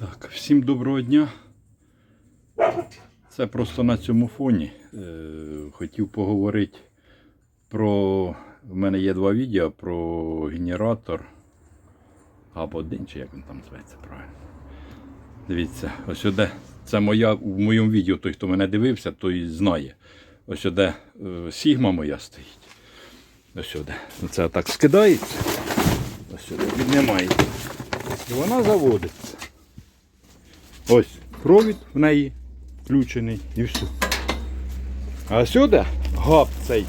Так, всім доброго дня. Це просто на цьому фоні. Е, хотів поговорити про. У мене є два відео про генератор. Або один, чи як він там зветься правильно. Дивіться, ось де. Це моя в моєму відео, той, хто мене дивився, той знає. Ось де е, сігма моя стоїть. Ось де. Це так скидається. Ось сюди піднімається. І вона заводиться. Ось провід в неї включений і все. А сюди габ цей,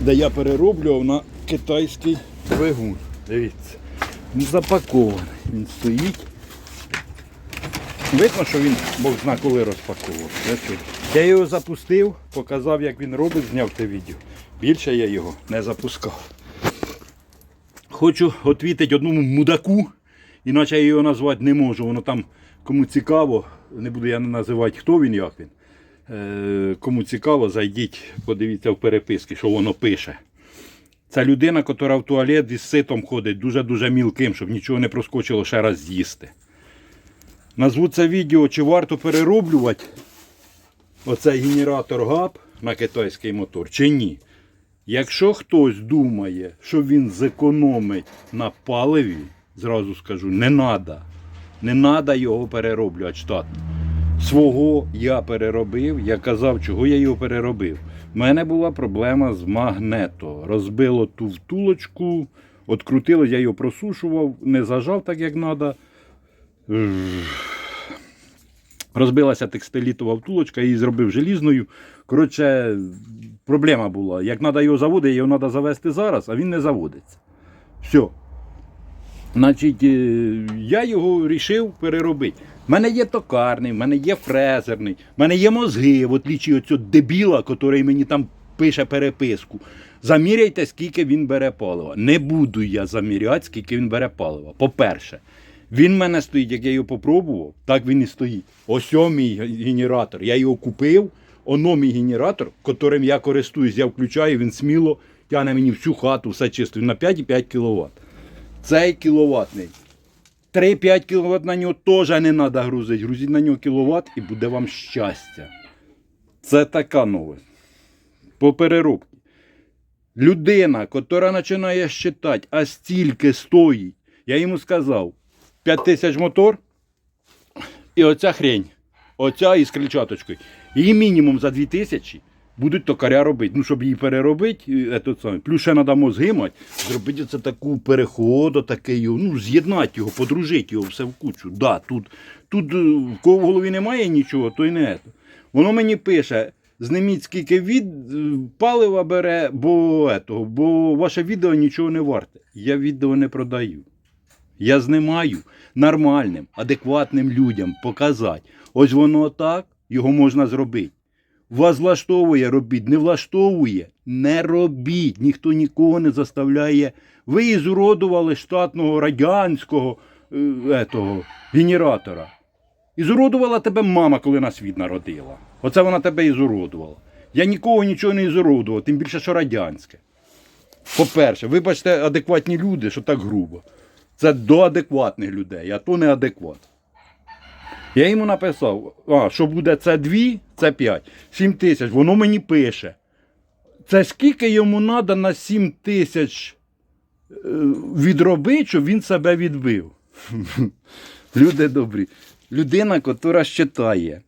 де я перероблював на китайський двигун. Дивіться. Він запакований. Він стоїть. Видно, що він Бог зна коли розпаковував. Я його запустив, показав, як він робить, зняв те відео. Більше я його не запускав. Хочу відвітити одному мудаку, іначе я його назвати не можу. Воно там кому цікаво, не буду я називати, хто він, як він. Е, кому цікаво, зайдіть, подивіться в переписки, що воно пише. Це людина, яка в туалет із ситом ходить дуже-дуже мілким, щоб нічого не проскочило ще раз з'їсти. Назву це відео, чи варто перероблювати оцей генератор ГАП на китайський мотор, чи ні. Якщо хтось думає, що він зекономить на паливі, зразу скажу, не треба. Не треба його перероблювати штатно. Свого я переробив, я казав, чого я його переробив. У мене була проблема з магнето. Розбило ту втулочку, открутило, я його просушував, не зажав так, як треба. Розбилася текстилітова втулочка, її зробив желізною. Коротше, проблема була. Як треба його заводити, його треба завести зараз, а він не заводиться. Все. Значить, е, я його вирішив переробити. У мене є токарний, в мене є фрезерний, в мене є мозги, в отличі від цього дебіла, який мені там пише переписку. Заміряйте, скільки він бере палива. Не буду я заміряти, скільки він бере палива. По-перше, він в мене стоїть, як я його попробував, так він і стоїть.Ось о мій генератор. Я його купив, оно мій генератор, котрим я користуюсь, я включаю, він сміло тягне мені всю хату, все чисто, на 5,5 кВт. Цей кіловатний. 3-5 кВт на нього теж не треба грузити. Грузіть на нього кіловат і буде вам щастя. Це така новость. По переробці. Людина, яка починає считати, а стільки стоїть, я йому сказав, 5 тисяч мотор і оця хрень. Оця із крильчаточкою. Її мінімум за 2 тисячі будуть токаря робити. Ну, щоб її переробити, саме. плюс ще треба мозги мати, зробити це таку переходу, такий, ну, з'єднати його, подружити його все в кучу. Да, тут, тут е, в кого в голові немає нічого, то й не. Воно мені пише. Зніміть скільки від е, палива бере, бо, етого, бо ваше відео нічого не варте. Я відео не продаю. Я знімаю нормальним, адекватним людям показати. Ось воно так, його можна зробити. Вас влаштовує робіть, не влаштовує, не робіть. Ніхто нікого не заставляє. Ви ізуродували штатного радянського е, етого, генератора. Ізуродувала тебе мама, коли на світ народила. Оце вона тебе ізуродувала. Я нікого нічого не ізуродував, тим більше, що радянське. По-перше, вибачте, адекватні люди, що так грубо. Це до адекватних людей, а то неадекват. Я йому написав, а, що буде це 2, це 5, 7 тисяч, воно мені пише. Це скільки йому треба на 7 тисяч е, відробити, щоб він себе відбив. Люди добрі. Людина, яка щитає.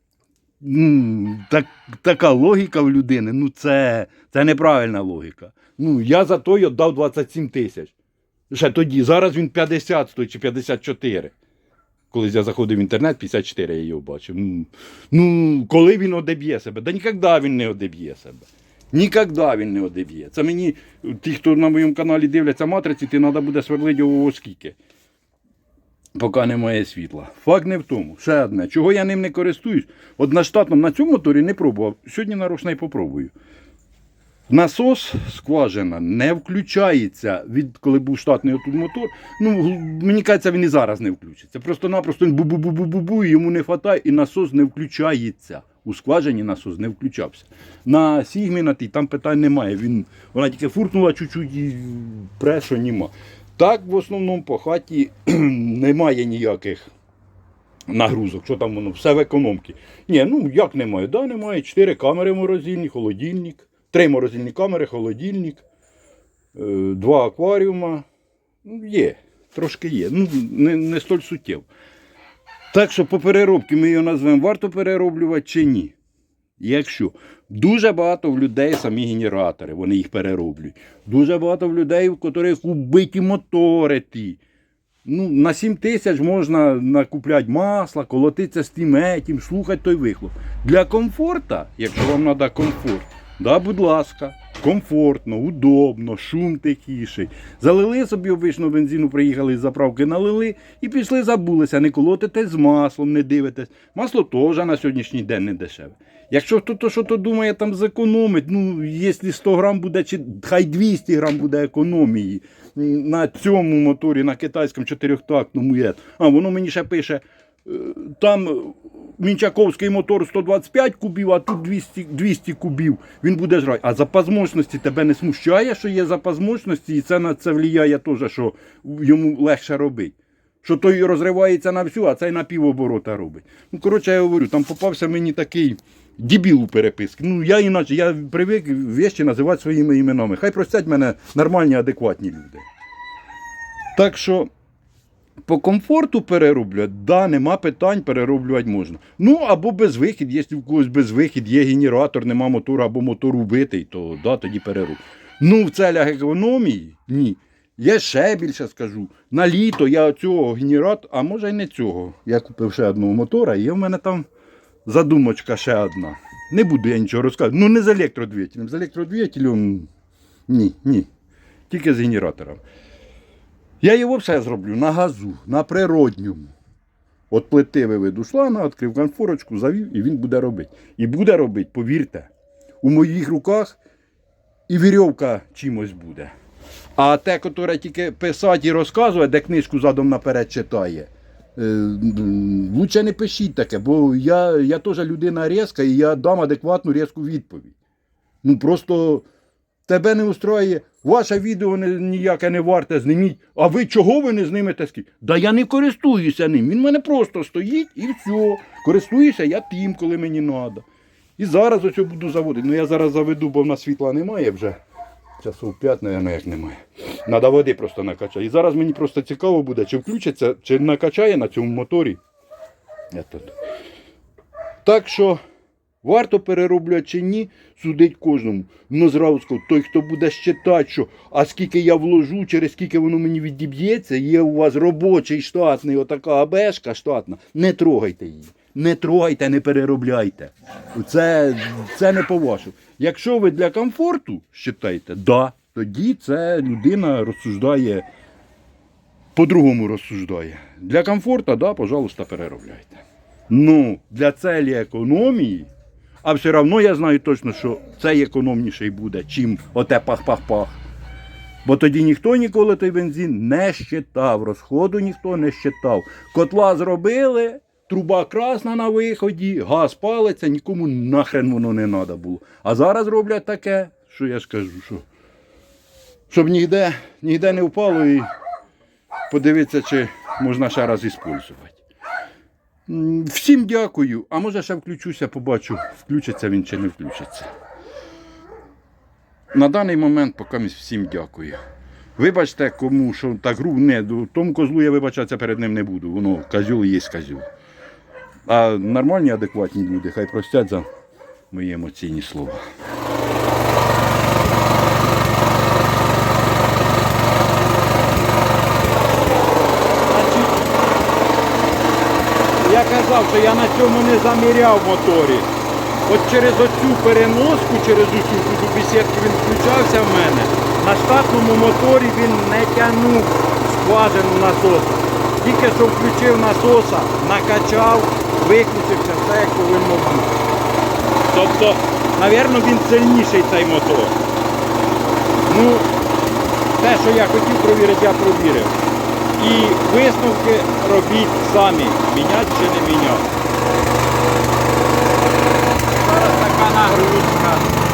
Ну, так, така логіка в людини, ну це, це неправильна логіка. Ну, я за той віддав 27 тисяч. Ще тоді, зараз він 50 стоїть чи 54. Колись я заходив в інтернет, 54 я його бачив. Ну, ну коли він одеб'є себе? Да ніколи він не одеб'є себе. Ніколи він не одеб'є. Це мені, ті, хто на моєму каналі дивляться матриці, ти треба буде сверлити його скільки. Поки немає світла. Факт не в тому. Ще одне. Чого я ним не користуюсь? На на цьому моторі не пробував. Сьогодні нарочно і попробую. Насос скважина не включається, від коли був штатний отут мотор. Ну, мені кажеться, він і зараз не включиться. Просто-напросто він бу-бу-бу-бу-бу, йому не вистачає, і насос не включається. У скважині насос не включався. На Сігмі там питань немає. Він, вона тільки фуркнула чуть-чуть і преso нема. Так, в основному по хаті немає ніяких нагрузок, що там воно, все в економці. Ні, ну як немає? Да, немає. Чотири камери морозильні, холодильник, три морозильні камери, холодильник, е, два акваріума. Ну, є, трошки є. Ну, не, не столь суттєво. Так що по переробці ми його назвемо, варто перероблювати чи ні. Якщо дуже багато в людей самі генератори, вони їх перероблюють. Дуже багато в людей, в яких убиті мотори ті. Ну, на 7 тисяч можна накупляти масла, колотитися з тим етім, слухати той вихлоп. Для комфорта, якщо вам треба комфорт, да, будь ласка, комфортно, удобно, шум тихіший. Залили собі обичну бензину, приїхали з заправки, налили і пішли, забулися, не колотитесь з маслом, не дивитесь. Масло теж на сьогоднішній день не дешеве. Якщо хтось що то думає там зекономить, ну, якщо 100 грам буде, чи хай 200 грам буде економії на цьому моторі, на китайському чотирьохтактному є. А воно мені ще пише, там Мінчаковський мотор 125 кубів, а тут 200, 200 кубів. Він буде жрати. А запас мощності тебе не смущає, що є запас мощності, і це на це впливає теж, що йому легше робити. Що той розривається на всю, а цей на півоборота робить. Ну, коротше, я говорю, там попався мені такий дебіл у переписки. Ну, я іначе, я привик вещі називати своїми іменами. Хай простять мене нормальні, адекватні люди. Так що по комфорту перероблювати, да, нема питань, перероблювати можна. Ну, або безвихід, якщо в когось безвихід, є генератор, нема мотора, або мотор убитий, то да, тоді перероб. Ну, в целях економії ні. Я ще більше скажу. На літо я цього генератора, а може й не цього. Я купив ще одного мотора, і в мене там задумочка ще одна. Не буду я нічого розказувати. Ну не з електродвигателем. З електродвигателем ні, ні. Тільки з генератором. Я його все зроблю на газу, на природньому. От плити виведу шлана, відкрив конфорочку, завів, і він буде робити. І буде робити, повірте, у моїх руках і вірьовка чимось буде. А те, яке тільки писати і розказує, де книжку задом наперед читає, е, лучше не пишіть таке, бо я, я теж людина різка і я дам адекватну різку відповідь. Ну просто тебе не устроює, ваше відео не, ніяке не варте, зніміть. А ви чого ви не знимете скільки? Да я не користуюся ним. Він в мене просто стоїть і все. Користуюся я тим, коли мені треба. І зараз ось буду заводити. Ну я зараз заведу, бо в нас світла немає вже. Часов 5, мабуть, як немає. Треба води просто накачати. І зараз мені просто цікаво буде, чи включиться, чи накачає на цьому моторі. Этот. Так що варто перероблювати чи ні, судить кожному. Ну той, хто буде щитати, що а скільки я вложу, через скільки воно мені відіб'ється, є у вас робочий штатний, отака абешка штатна, не трогайте її. Не трогайте, не переробляйте. Це, це не по-вашому. Якщо ви для комфорту считаєте, да, тоді це людина розсуждає, по-другому розсуждає. Для комфорту, да, пожалуйста, переробляйте. Ну, для целі економії, а все одно я знаю точно, що це економніший буде, чим оте пах-пах-пах. Бо тоді ніхто ніколи той бензин не щитав, розходу ніхто не щитав. Котла зробили, труба красна на виході, газ палиться, нікому нахрен воно не треба було. А зараз роблять таке, що я скажу, що щоб ніде, ніде не впало і подивитися, чи можна ще раз іспользувати. Всім дякую. А може ще включуся, побачу, включиться він чи не включиться. На даний момент поки всім дякую. Вибачте, кому що так гру не тому козлу я вибачатися перед ним не буду. Воно козюл є козюл. А нормальні, адекватні люди хай простять за мої емоційні слова. Я казав, що я на цьому не заміряв моторі. От через оцю переноску, через оцю тут у він включався в мене. На штатному моторі він не тягнув скважину насоса. Тільки що включив насоса, накачав, виключився, все як повинно бути. Тобто, мабуть, він сильніший цей мотор. Ну, те, що я хотів провірити, я провірив. І висновки робіть самі, міняти чи не міняти. Зараз така нагрузка.